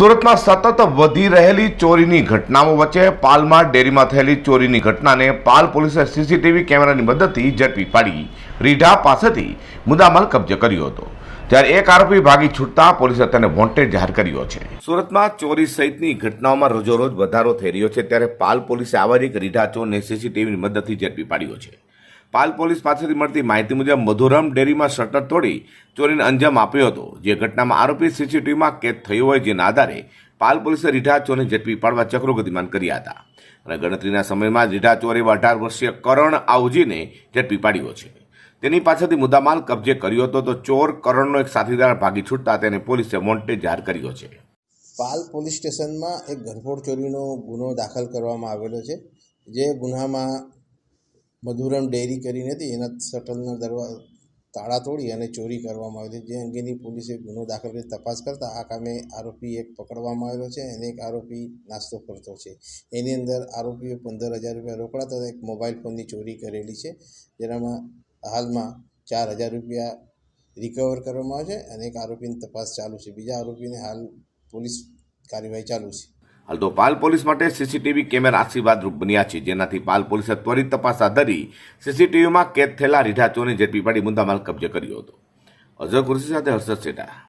સુરતમાં સતત વધી રહેલી ચોરીની ઘટનાઓ વચ્ચે પાલમાં ડેરીમાં થયેલી ચોરીની ઘટનાને પાલ પોલીસે સીસીટીવી કેમેરાની મદદથી ઝડપી પાડી. રીઢા પાસેથી મુદ્દામાલ કબજે કર્યો હતો. ત્યારે એક આરોપી ભાગી છૂટતા પોલીસે તેને વોન્ટેડ જાહેર કર્યો છે. સુરતમાં ચોરી સહિતની ઘટનાઓમાં રોજોરોજ વધારો થઈ રહ્યો છે, ત્યારે પાલ પોલીસે આવા જ એક રીઢા ચોરને સીસીટીવીની મદદથી ઝડપી પાડ્યો છે. પાલ પોલીસ પાસેથી મળતી માહિતી મુજબ મધુરમ ડેરીમાં શટર તોડી ચોરીને અંજામ આપ્યો હતો. જે ઘટનામાં આરોપી સીસીટીવીમાં કેદ થયો હોય જેના આધારે પાલ પોલીસે રીઢા ચોરને ઝડપી પાડવા ચક્રો ગતિમાન કર્યા હતા. અને ગણતરીના સમયમાં રીઢા ચોરે અઢાર વર્ષીય કરણ આઉજીને ઝડપી પાડ્યો છે. તેની પાસેથી મુદ્દામાલ કબજે કર્યો હતો તો ચોર કરણનો એક સાથીદાર ભાગી છૂટતા તેને પોલીસે વોન્ટેડ જાહેર કર્યો છે. પાલ પોલીસ સ્ટેશનમાં એક ઘરફોડ ચોરીનો ગુનો દાખલ કરવામાં આવેલો છે, જે ગુનામાં મધુરમ ડેરી કરીને હતી, એના શટલના દરવા, તાળા તોડી અને ચોરી કરવામાં આવી હતી. જે અંગેની પોલીસે ગુનો દાખલ કરી તપાસ કરતાં આ કામે આરોપી એક પકડવામાં આવેલો છે અને એક આરોપી નાસ્તો કરતો છે. એની અંદર આરોપીએ પંદર હજાર રૂપિયા રોકડા તથા એક મોબાઈલ ફોનની ચોરી કરેલી છે, જેનામાં હાલમાં ચાર હજાર રૂપિયા રિકવર કરવામાં આવે છે અને એક આરોપીની તપાસ ચાલુ છે. બીજા આરોપીને હાલ પોલીસ કાર્યવાહી ચાલુ છે. પાલ પોલીસ માટે સીસીટીવી કેમેરા આશીર્વાદરૂપ બન્યા છે. જેનાથી પાલ પોલીસે ત્વરિત તપાસ હાથ ધરી સીસીટીવીમાં કેદ થયેલા રીઢાચોને ઝડપી પાડી મુદ્દામાલ કબજે કર્યો હતો. અઝર કુરશી સાથે હર્ષદ સેઠા